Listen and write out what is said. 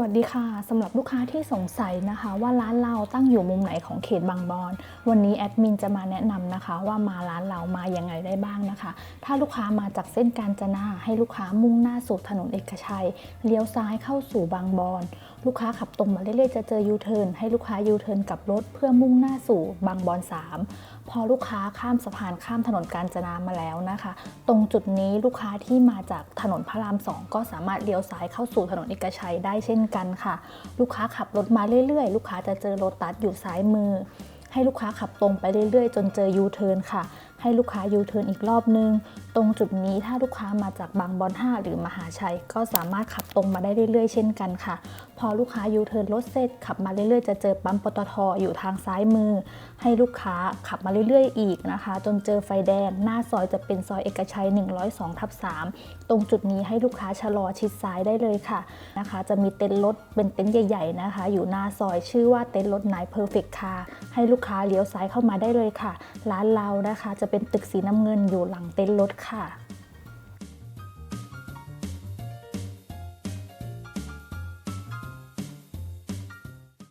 วัสดีค่ะสำหรับลูกค้าที่สงสัยนะคะ ว่าร้านเราตั้งอยู่มุมไหนของเขตบางบอนวันนี้แอดมินจะมาแนะนำนะคะ ว่ามาร้านเรามายังไงได้บ้างนะคะ ถ้าลูกค้ามาจากเส้นกาญจนาให้ลูกค้ามุ่งหน้าสู่ถนนเอกชัยเลี้ยวซ้ายเข้าสู่บางบอน ลูกค้าขับตรงมาเรื่อยๆจะเจอยูเทิร์นให้ลูกค้ายูเทิร์นกลับรถเพื่อมุ่งหน้าสู่บางบอน3พอลูกค้าข้ามสะพานข้ามถนนกาญจนามาแล้วนะคะ ตรงจุดนี้ลูกค้าที่มาจากถนนพระรามสองก็สามารถเลี้ยวซ้ายเข้าสู่ถนนเอกชัยได้เช่นกันค่ะ ลูกค้าขับรถมาเรื่อยๆ ลูกค้าจะเจอโรตัสอยู่ซ้ายมือ ให้ลูกค้าขับตรงไปเรื่อยๆ จนเจอยูเทิร์นค่ะ ให้ลูกค้ายูเทิร์นอีกรอบนึง ตรงจุดนี้ถ้าลูกค้ามาจากบางบอน5หรือมหาชัย ก็สามารถขับตรงมาได้เรื่อยๆ เช่นกันค่ะ พอลูกค้ายูเทิร์นรถเสร็จขับมาเรื่อยๆ จะเจอปั๊มปตทอยู่ทางซ้ายมือ ให้ลูกค้าขับมาเรื่อยๆ อีกนะคะ จนเจอไฟแดง หน้าซอยจะเป็นซอยเอกชัย 102ทับ3ตรงจุดนี้ให้ลูกค้าชะลอชิดซ้ายได้เลยค่ะนะคะ จะมีเต็นท์รถเป็นเต็นท์ใหญ่ ๆนะคะ อยู่หน้าซอยชื่อว่าเต็นท์รถนายเพอร์เฟกต์คาให้ลูกค้าเลี้ยวซ้ายเข้ามาได้เลยค่ะ ร้านเรานะคะจะเป็นเป็นตึกสีน้ำเงินอยู่หลังเต็นท์รถค่ะ